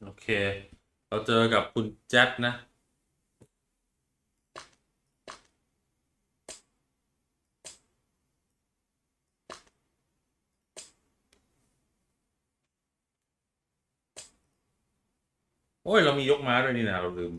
โอเค เราเจอกับคุณแจ็คนะ โอ้ย เรามียกม้าด้วยนี่นะเราลืม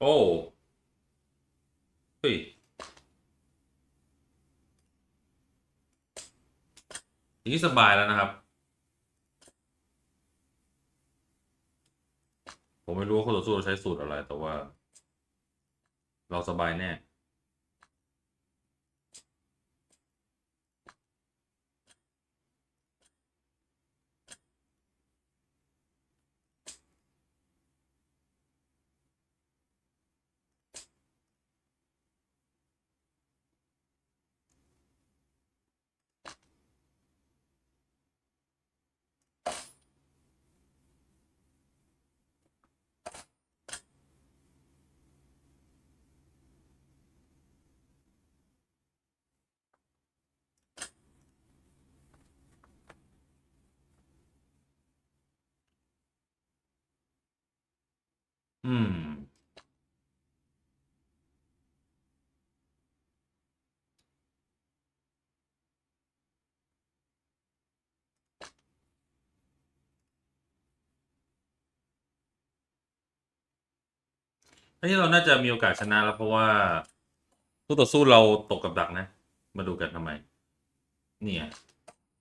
โอ้เฮ้ยอย่างนี้สบายแล้วนะครับ ผมไม่รู้ว่าคนต่อสู้เราใช้สูตรอะไรแต่ว่า เราสบายแน่ อืม อันนี้เราน่าจะมีโอกาสชนะแล้วเพราะว่าคู่ต่อสู้เราตกกับดักนะ มาดูกันทำไม เนี่ย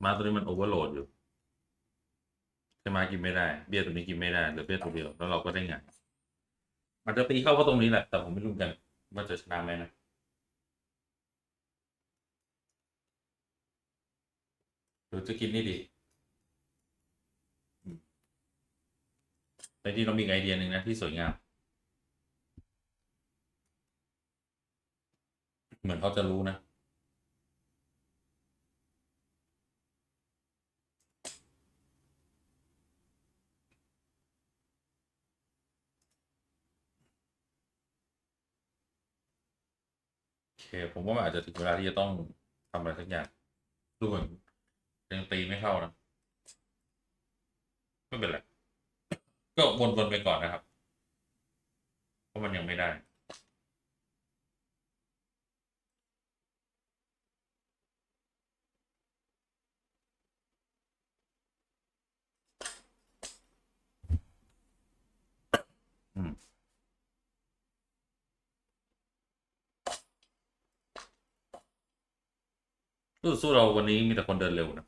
ม้าตัวนี้มันโอเวอร์โหลดอยู่ใช่มากินไม่ได้ เบี้ยตัวนี้กินไม่ได้เหลือเบี้ยตัวเดียวแล้วเราก็ได้ไง มันจะตีเข้าเพราะตรงนี้แหละ แต่ผมไม่รู้กันว่าจะชนะไหมนะหรือจะกินนี่ดีแต่จริงเรามีไอเดียหนึ่งนะที่สวยงาม เหมือนเขาจะรู้นะ ผมว่ามันอาจจะถึงเวลาที่จะต้องทำอะไรสักอย่าง ดูเหมือนยังตีไม่เข้านะ ไม่เป็นไร ก็วนๆไปก่อนนะครับ เพราะมันยังไม่ได้ สู้สู้เราวันนี้มีแต่คนเดินเร็วนะ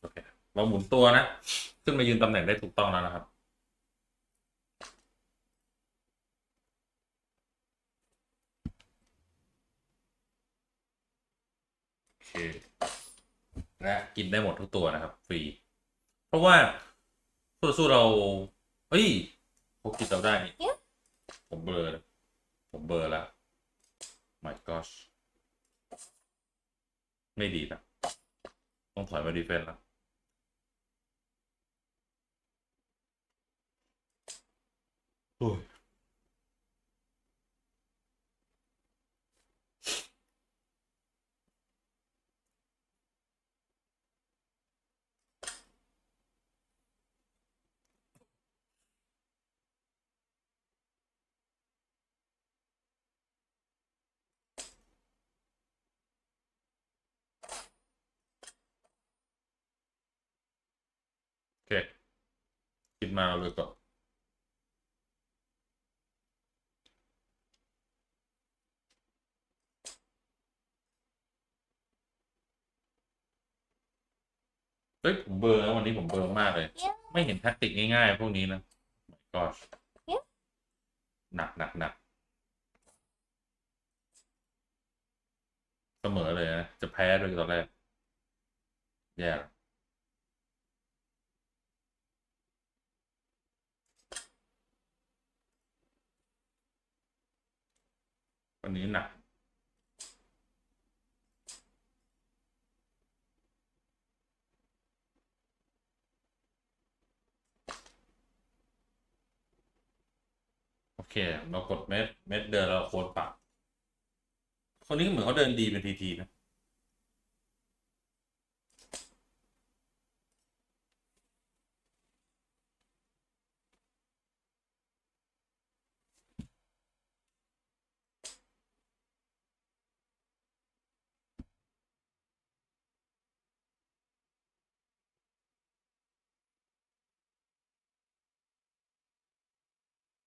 โอเคเราหมุนตัวนะ ขึ้นมายืนตำแหน่งได้ถูกต้องแล้วนะครับโอเคและกินได้หมดทุกตัวนะครับ ฟรี เพราะว่าสู้เรา เฮ้ยพวกกินเราได้นี่ Yeah. ผมเบลอร์ผมเบลอร์แล้ว my gosh ไม่ดีนะต้องถอยมาดีเฟนส์แล้ว คิดมาเราเลยก่อเฮ้ยผมเบลอร์แล้ววันนี้ผมเบลอร์มากเลย ไม่เห็นแท็กติกง่ายๆ พวกนี้นะ my gosh Yeah. หนักหนักหนักเสมอเลยนะ จะแพ้ด้วยตอนแรกแย่ล วันนี้หนักโอเค เรากดเม็ดเม็ดเดินเราโคตรปรับคนนี้เหมือนเขาเดินดีเป็นทีทีนะ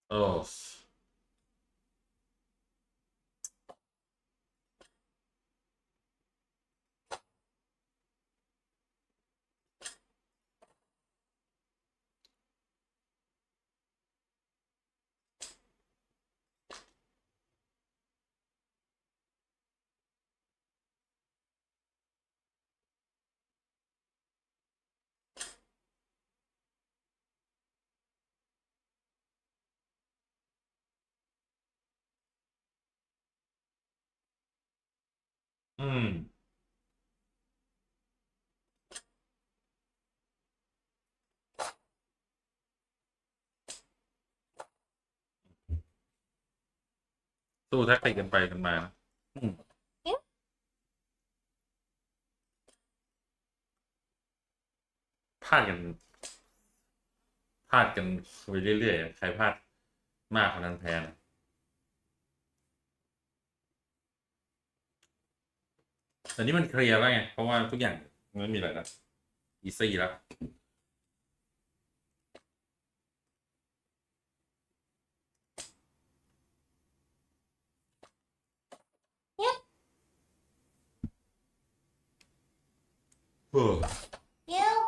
โอ้อืม สู้แท็กติกกันไปกันมานะอืมพลาดกันพลาดกันไปเรื่อยๆใครพลาดมากคนนั้นแพ้นะ แต่นี่มันเคลียร์แล้วไง เพราะว่าทุกอย่างไม่มีอะไรแล้วอีซี่แล้วเออ You.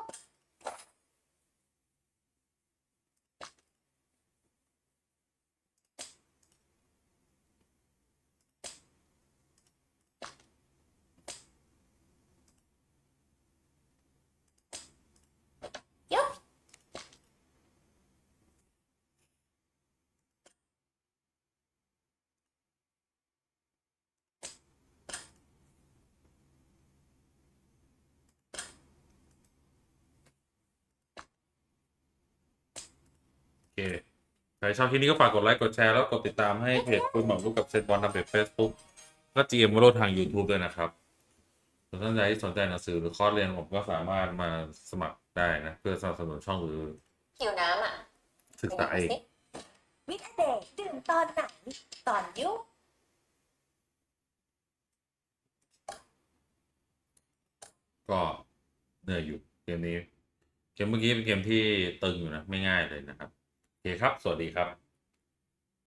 โอเค ใครชอบคลิปนี้ก็ฝากกดไลค์ กดแชร์ แล้วกดติดตามให้เพจคุณหมอลูกกับเซนบอลทำเพจ Facebook และ GM วโรทาง YouTube ด้วยนะครับส่วนท่านใดที่สนใจหนังสือหรือคอร์สเรียนผมก็สามารถมาสมัครได้นะ เพื่อสนับสนุนช่องหรือหิวน้ำอะศึกษาเองวิทเดย์ดื่มตอนไหนตอนยุก็เหนื่อยอยู่เกมนี้ เกมเมื่อกี้เป็นเกมที่ตึงอยู่นะ ไม่ง่ายเลยนะครับ โอเคครับ สวัสดีครับ